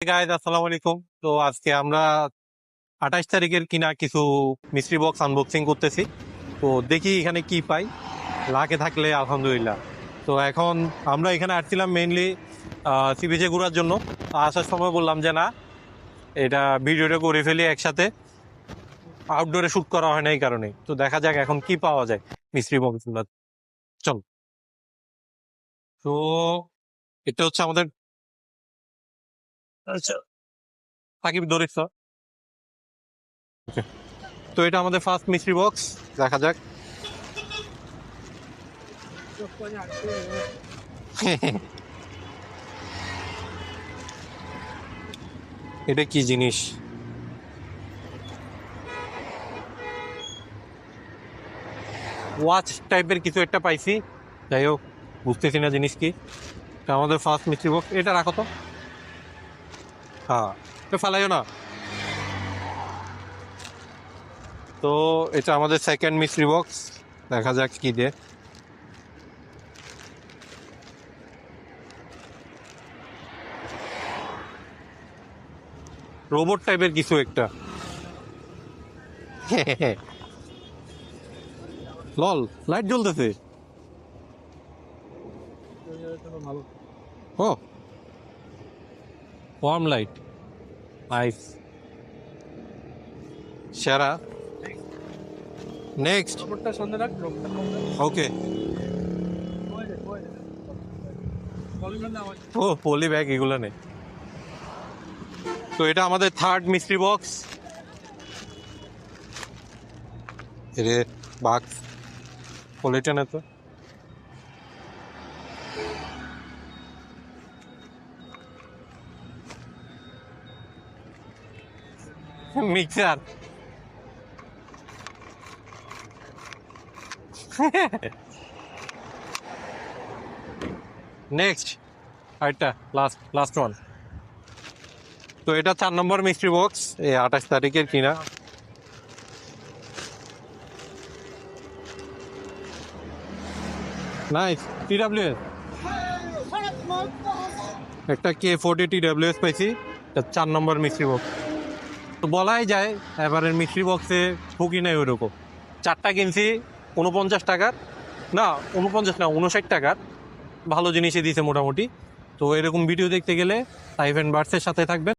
Guys আসসালামু আলাইকুম তো আজকে আমরা আঠাশ তারিখের কিনা কিছু মিস্ট্রি বক্স আনবক্সিং করতেছি। তো দেখি এখানে কি পাই। লাখে থাকলে আলহামদুলিল্লাহ। তো এখন আমরা এখানে আসছিলাম মেইনলি সি বিচে ঘোরার জন্য। আসার সময় বললাম যে না, এটা ভিডিওটা করে ফেলি একসাথে। আউটডোরে শ্যুট করা হয় না এই কারণে। তো দেখা যাক এখন কি পাওয়া যায় মিস্ট্রি বক্স চল। তো এটা হচ্ছে আমাদের সাকিব, ধরিস তো। এটা আমাদের ফার্স্ট মিস্ট্রি বক্স দেখা যাক। এটা কি জিনিস? ওয়াচ টাইপের কিছু একটা পাইছি। যাই হোক, বুঝতেছি না জিনিস কি। আমাদের ফার্স্ট মিস্ট্রি বক্স এটা রাখো তো। হ্যাঁ। তো ফালাইও না। তো এটা আমাদের সেকেন্ড মিস্ট্রি বক্স দেখা যাক কি দে রোবট টাইপের কিছু একটা। লল লাইট জ্বলতেছে। ও। ওয়ার্ম লাইট নাইস সেরা নেক্সট ওকে না ও পলি ব্যাগ এগুলো নেই তো এটা আমাদের থার্ড মিস্ট্রি বক্স রে বাক্স পলিটা তো। মিক্সার। নেক্সট আরেকটা লাস্ট লাস্ট ওয়ান তো এটা চার নম্বর মিস্ট্রি বক্স এই আঠাশ তারিখের কিনা। নাইস টিডাব্লিউএস একটা কে ফোর্টি টিডাব্লিউএস পাইছি চার নম্বর মিস্ট্রি বক্স তো বলাই যায়, এবারের মিষ্টি বক্সে ঠুকি নেই ওইরকম চারটা কিনছি উনপঞ্চাশ টাকার। না উনপঞ্চাশ না উনষাট টাকার। ভালো জিনিসই দিয়েছে মোটামুটি। তো এরকম ভিডিও দেখতে গেলে সাইভ অ্যান্ড বার্ডসের সাথে থাকবেন।